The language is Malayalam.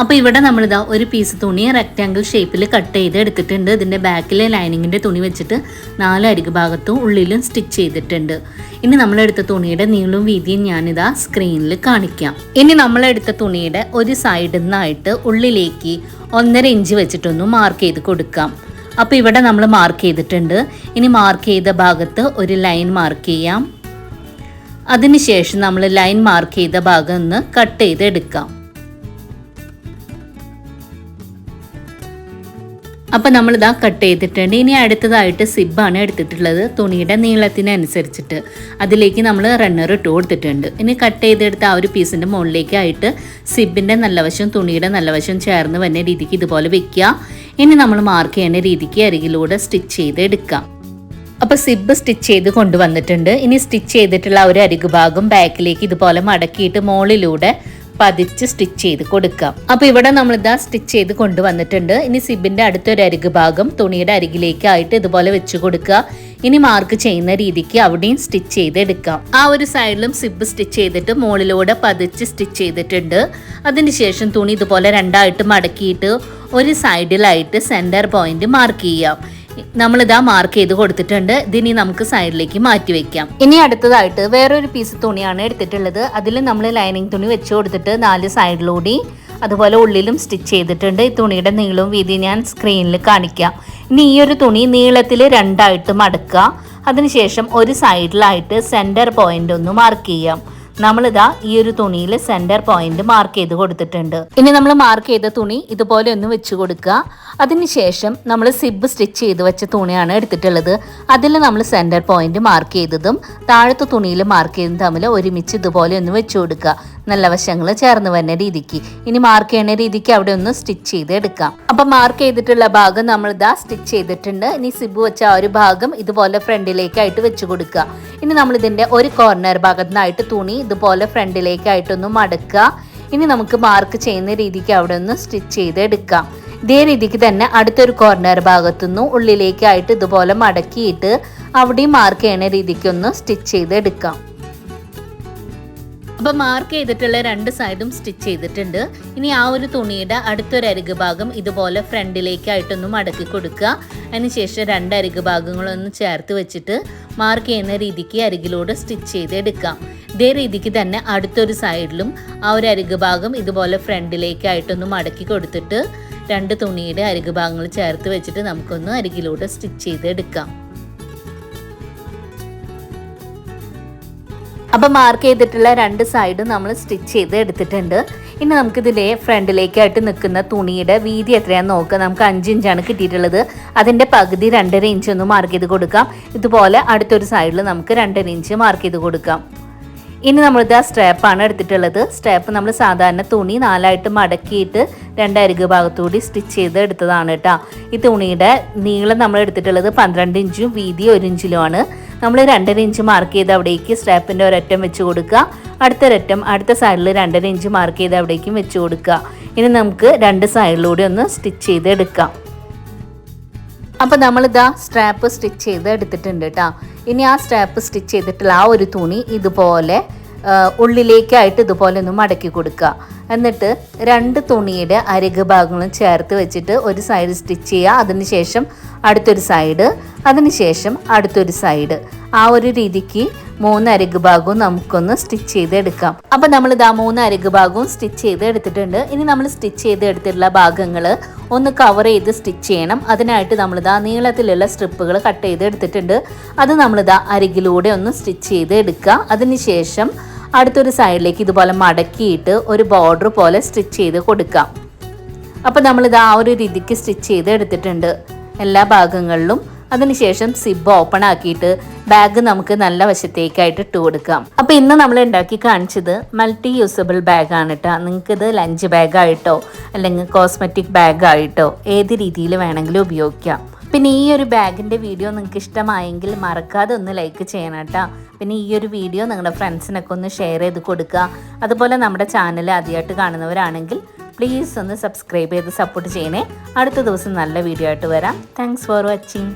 അപ്പോൾ ഇവിടെ നമ്മളിതാ ഒരു പീസ് തുണി റെക്റ്റാങ്കിൾ ഷേപ്പിൽ കട്ട് ചെയ്ത് എടുത്തിട്ടുണ്ട്. ഇതിന്റെ ബാക്കിലെ ലൈനിങ്ങിന്റെ തുണി വെച്ചിട്ട് നാല് അരികു ഭാഗത്തും ഉള്ളിലും സ്റ്റിച്ച് ചെയ്തിട്ടുണ്ട്. ഇനി നമ്മളെടുത്ത തുണിയുടെ നീളവും വീതിയും ഞാനിതാ സ്ക്രീനിൽ കാണിക്കാം. ഇനി നമ്മളെടുത്ത തുണിയുടെ ഒരു സൈഡിൽ നിന്നായിട്ട് ഉള്ളിലേക്ക് ഒന്നര ഇഞ്ച് വെച്ചിട്ടൊന്ന് മാർക്ക് ചെയ്ത് കൊടുക്കാം. അപ്പോൾ ഇവിടെ നമ്മൾ മാർക്ക് ചെയ്തിട്ടുണ്ട്. ഇനി മാർക്ക് ചെയ്ത ഭാഗത്ത് ഒരു ലൈൻ മാർക്ക് ചെയ്യാം. അതിനുശേഷം നമ്മൾ ലൈൻ മാർക്ക് ചെയ്ത ഭാഗം ഒന്ന് കട്ട് ചെയ്ത് എടുക്കാം. അപ്പം നമ്മളിതാ കട്ട് ചെയ്തിട്ടുണ്ട്. ഇനി അടുത്തതായിട്ട് സിബാണ് എടുത്തിട്ടുള്ളത്. തുണിയുടെ നീളത്തിനനുസരിച്ചിട്ട് അതിലേക്ക് നമ്മൾ റണ്ണർ ഇട്ട് കൊടുത്തിട്ടുണ്ട്. ഇനി കട്ട് ചെയ്തെടുത്ത ആ ഒരു പീസിന്റെ മുകളിലേക്കായിട്ട് സിബിന്റെ നല്ല വശം തുണിയുടെ നല്ല വശം ചേർന്ന് വരുന്ന രീതിക്ക് ഇതുപോലെ വെക്കുക. ഇനി നമ്മൾ മാർക്ക് ചെയ്യുന്ന രീതിക്ക് അരികിലൂടെ സ്റ്റിച്ച് ചെയ്ത് എടുക്കാം. അപ്പോൾ സിബ് സ്റ്റിച്ച് ചെയ്ത് കൊണ്ടുവന്നിട്ടുണ്ട്. ഇനി സ്റ്റിച്ച് ചെയ്തിട്ടുള്ള ആ ഒരു അരികുഭാഗം ബാക്കിലേക്ക് ഇതുപോലെ മടക്കിയിട്ട് മുകളിലൂടെ പതിച്ച് സ്റ്റിച്ച് ചെയ്ത് കൊടുക്കാം. അപ്പൊ ഇവിടെ നമ്മൾ ഇതാ സ്റ്റിച്ച് ചെയ്ത് കൊണ്ടുവന്നിട്ടുണ്ട്. ഇനി സിബിന്റെ അടുത്തൊരു അരികു ഭാഗം തുണിയുടെ അരികിലേക്കായിട്ട് ഇതുപോലെ വെച്ച് കൊടുക്കുക. ഇനി മാർക്ക് ചെയ്യുന്ന രീതിക്ക് അവിടെയും സ്റ്റിച്ച് ചെയ്ത് എടുക്കാം ആ ഒരു സൈഡിലും സിബ് സ്റ്റിച്ച് ചെയ്തിട്ട് മുകളിലൂടെ പതിച്ച് സ്റ്റിച്ച് ചെയ്തിട്ടുണ്ട്. അതിനുശേഷം തുണി ഇതുപോലെ രണ്ടായിട്ട് മടക്കിയിട്ട് ഒരു സൈഡിലായിട്ട് സെന്റർ പോയിന്റ് മാർക്ക് ചെയ്യാം. നമ്മളിതാ മാർക്ക് ചെയ്ത് കൊടുത്തിട്ടുണ്ട്. ഇതിനി നമുക്ക് സൈഡിലേക്ക് മാറ്റി വെക്കാം. ഇനി അടുത്തതായിട്ട് വേറൊരു പീസ് തുണിയാണ് എടുത്തിട്ടുള്ളത്. അതിൽ നമ്മൾ ലൈനിങ് തുണി വെച്ച് കൊടുത്തിട്ട് നാല് സൈഡിലൂടെ അതുപോലെ ഉള്ളിലും സ്റ്റിച്ച് ചെയ്തിട്ടുണ്ട്. ഈ തുണിയുടെ നീളവും വീതി ഞാൻ സ്ക്രീനിൽ കാണിക്കാം. ഇനി ഈ ഒരു തുണി നീളത്തിൽ രണ്ടായിട്ട് മടക്കുക. അതിനുശേഷം ഒരു സൈഡിലായിട്ട് സെന്റർ പോയിന്റ് ഒന്ന് മാർക്ക് ചെയ്യാം. നമ്മളിതാ ഈ ഒരു തുണിയിൽ സെന്റർ പോയിന്റ് മാർക്ക് ചെയ്ത് കൊടുത്തിട്ടുണ്ട്. ഇനി നമ്മൾ മാർക്ക് ചെയ്ത തുണി ഇതുപോലെ ഒന്ന് വെച്ച് കൊടുക്കുക. അതിനുശേഷം നമ്മൾ സിബ് സ്റ്റിച്ച് ചെയ്ത് വെച്ച തുണിയാണ് എടുത്തിട്ടുള്ളത്. അതിൽ നമ്മൾ സെന്റർ പോയിന്റ് മാർക്ക് ചെയ്തതും താഴത്തെ തുണിയിൽ മാർക്ക് ചെയ്തതും തമ്മിൽ ഒരുമിച്ച് ഇതുപോലെ ഒന്ന് വെച്ച് കൊടുക്കുക. നല്ല വശങ്ങൾ ചേർന്ന് വരുന്ന രീതിക്ക്. ഇനി മാർക്ക് ചെയ്യുന്ന രീതിക്ക് അവിടെ ഒന്ന് സ്റ്റിച്ച് ചെയ്ത് എടുക്കാം. അപ്പൊ മാർക്ക് ചെയ്തിട്ടുള്ള ഭാഗം നമ്മൾ ഇതാ സ്റ്റിച്ച് ചെയ്തിട്ടുണ്ട്. ഇനി സിബ് വെച്ച ആ ഒരു ഭാഗം ഇതുപോലെ ഫ്രണ്ടിലേക്കായിട്ട് വെച്ച് കൊടുക്കുക. ഇനി നമ്മൾ ഇതിന്റെ ഒരു കോർണർ ഭാഗത്തുനിന്നായിട്ട് തുണി ഇതുപോലെ ഫ്രണ്ടിലേക്കായിട്ടൊന്ന് മടക്കുക. ഇനി നമുക്ക് മാർക്ക് ചെയ്യുന്ന രീതിക്ക് അവിടെ ഒന്ന് സ്റ്റിച്ച് ചെയ്ത് എടുക്കാം ഇതേ രീതിക്ക് തന്നെ അടുത്തൊരു കോർണർ ഭാഗത്തുനിന്ന് ഉള്ളിലേക്കായിട്ട് ഇതുപോലെ മടക്കിയിട്ട് അവിടെയും മാർക്ക് ചെയ്യുന്ന രീതിക്ക് ഒന്ന് സ്റ്റിച്ച് ചെയ്ത് എടുക്കാം അപ്പൊ മാർക്ക് ചെയ്തിട്ടുള്ള രണ്ട് സൈഡും സ്റ്റിച്ച് ചെയ്തിട്ടുണ്ട്. ഇനി ആ ഒരു തുണിയുടെ അടുത്തൊരു ഭാഗം ഇതുപോലെ ഫ്രണ്ടിലേക്കായിട്ടൊന്ന് മടക്കി കൊടുക്കുക. അതിനുശേഷം രണ്ട് അരുക് ഭാഗങ്ങളൊന്ന് ചേർത്ത് വെച്ചിട്ട് മാർക്ക് ചെയ്യുന്ന രീതിക്ക് അരികിലൂടെ സ്റ്റിച്ച് ചെയ്ത് എടുക്കാം ഇതേ രീതിക്ക് തന്നെ അടുത്തൊരു സൈഡിലും ആ ഒരു അരുക് ഭാഗം ഇതുപോലെ ഫ്രണ്ടിലേക്കായിട്ടൊന്ന് മടക്കി കൊടുത്തിട്ട് രണ്ട് തുണിയുടെ അരുക് ഭാഗങ്ങൾ ചേർത്ത് വെച്ചിട്ട് നമുക്കൊന്ന് അരികിലൂടെ സ്റ്റിച്ച് ചെയ്ത് എടുക്കാം അപ്പോൾ മാർക്ക് ചെയ്തിട്ടുള്ള രണ്ട് സൈഡും നമ്മൾ സ്റ്റിച്ച് ചെയ്ത് എടുത്തിട്ടുണ്ട്. ഇനി നമുക്കിതിലെ ഫ്രണ്ടിലേക്കായിട്ട് നിൽക്കുന്ന തുണിയുടെ വീതി എത്രയാണെന്ന് നോക്കുക നമുക്ക് അഞ്ച് ഇഞ്ചാണ് കിട്ടിയിട്ടുള്ളത്. അതിന്റെ പകുതി രണ്ടര ഇഞ്ച് ഒന്ന് മാർക്ക് ചെയ്ത് കൊടുക്കാം. ഇതുപോലെ അടുത്തൊരു സൈഡിൽ നമുക്ക് രണ്ടര ഇഞ്ച് മാർക്ക് ചെയ്ത് കൊടുക്കാം. ഇനി നമ്മളിത് ആ സ്ട്രാപ്പാണ് എടുത്തിട്ടുള്ളത്. സ്ട്രാപ്പ് നമ്മൾ സാധാരണ തുണി നാലായിട്ട് മടക്കിയിട്ട് രണ്ടരികു ഭാഗത്തുകൂടി സ്റ്റിച്ച് ചെയ്ത് എടുത്തതാണ് കേട്ടോ. ഈ തുണിയുടെ നീളം നമ്മൾ എടുത്തിട്ടുള്ളത് പന്ത്രണ്ട് ഇഞ്ചും വീതി ഒരു ഇഞ്ചിലുമാണ് നമ്മൾ രണ്ടര ഇഞ്ച് മാർക്ക് ചെയ്ത് അവിടേക്ക് സ്ട്രാപ്പിന്റെ ഒരറ്റം വെച്ച് കൊടുക്കുക. അടുത്തൊരറ്റം അടുത്ത സൈഡിൽ രണ്ടര ഇഞ്ച് മാർക്ക് ചെയ്ത് അവിടേക്കും വെച്ച് കൊടുക്കുക. ഇനി നമുക്ക് രണ്ട് സൈഡിലൂടെ ഒന്ന് സ്റ്റിച്ച് ചെയ്ത് എടുക്കാം. അപ്പോൾ നമ്മളിതാ സ്ട്രാപ്പ് സ്റ്റിച്ച് ചെയ്ത് എടുത്തിട്ടുണ്ട് കേട്ടോ ഇനി ആ സ്ട്രാപ്പ് സ്റ്റിച്ച് ചെയ്തിട്ടുള്ള ആ ഒരു തുണി ഇതുപോലെ ഉള്ളിലേക്കായിട്ട് ഇതുപോലെ ഒന്ന് മടക്കി കൊടുക്കുക. എന്നിട്ട് രണ്ട് തുണിയുടെ അരിക് ഭാഗങ്ങളും ചേർത്ത് വെച്ചിട്ട് ഒരു സൈഡ് സ്റ്റിച്ച് ചെയ്യുക. അതിനുശേഷം അടുത്തൊരു സൈഡ് അതിനുശേഷം അടുത്തൊരു സൈഡ് ആ ഒരു രീതിക്ക് മൂന്ന് അരിക് ഭാഗവും നമുക്കൊന്ന് സ്റ്റിച്ച് ചെയ്തെടുക്കാം. അപ്പോൾ അപ്പം നമ്മൾ ഇതാ മൂന്ന് അരിക് ഭാഗവും സ്റ്റിച്ച് ചെയ്ത് എടുത്തിട്ടുണ്ട് ഇനി നമ്മൾ സ്റ്റിച്ച് ചെയ്ത് എടുത്തിട്ടുള്ള ഭാഗങ്ങൾ ഒന്ന് കവർ ചെയ്ത് സ്റ്റിച്ച് ചെയ്യണം. അതിനായിട്ട് നമ്മളിതാ നീളത്തിലുള്ള സ്ട്രിപ്പുകൾ കട്ട് ചെയ്ത് എടുത്തിട്ടുണ്ട് അത് നമ്മളിതാ അരികിലൂടെ ഒന്ന് സ്റ്റിച്ച് ചെയ്ത് എടുക്കുക അതിനുശേഷം അടുത്തൊരു സൈഡിലേക്ക് ഇതുപോലെ മടക്കിയിട്ട് ഒരു ബോർഡർ പോലെ സ്റ്റിച്ച് ചെയ്ത് കൊടുക്കാം. അപ്പോൾ നമ്മളിത് ആ ഒരു രീതിക്ക് സ്റ്റിച്ച് ചെയ്ത് എടുത്തിട്ടുണ്ട്. എല്ലാ ഭാഗങ്ങളിലും. അതിനുശേഷം സിബ് ഓപ്പൺ ആക്കിയിട്ട് ബാഗ് നമുക്ക് നല്ല വശത്തേക്കായിട്ട് ഇട്ട് കൊടുക്കാം. അപ്പോൾ ഇന്ന് നമ്മൾ ഉണ്ടാക്കി കാണിച്ചത് മൾട്ടി യൂസബിൾ ബാഗാണ് കേട്ടോ നിങ്ങൾക്ക് ഇത് ലഞ്ച് ബാഗായിട്ടോ അല്ലെങ്കിൽ കോസ്മെറ്റിക് ബാഗായിട്ടോ ഏത് രീതിയിൽ വേണമെങ്കിലും ഉപയോഗിക്കാം. പിന്നെ ഈ ഒരു ബാഗിന്റെ വീഡിയോ നിങ്ങൾക്ക് ഇഷ്ടമായെങ്കിൽ മറക്കാതെ ഒന്ന് ലൈക്ക് ചെയ്യണം കേട്ടോ. പിന്നെ ഈ ഒരു വീഡിയോ നിങ്ങളുടെ ഫ്രണ്ട്സിനൊക്കെ ഒന്ന് ഷെയർ ചെയ്ത് കൊടുക്കുക. അതുപോലെ നമ്മുടെ ചാനൽ ആദ്യമായിട്ട് കാണുന്നവരാണെങ്കിൽ പ്ലീസ് ഒന്ന് സബ്സ്ക്രൈബ് ചെയ്ത് സപ്പോർട്ട് ചെയ്യണേ. അടുത്ത ദിവസം നല്ല വീഡിയോ ആയിട്ട് വരാം. Thanks for watching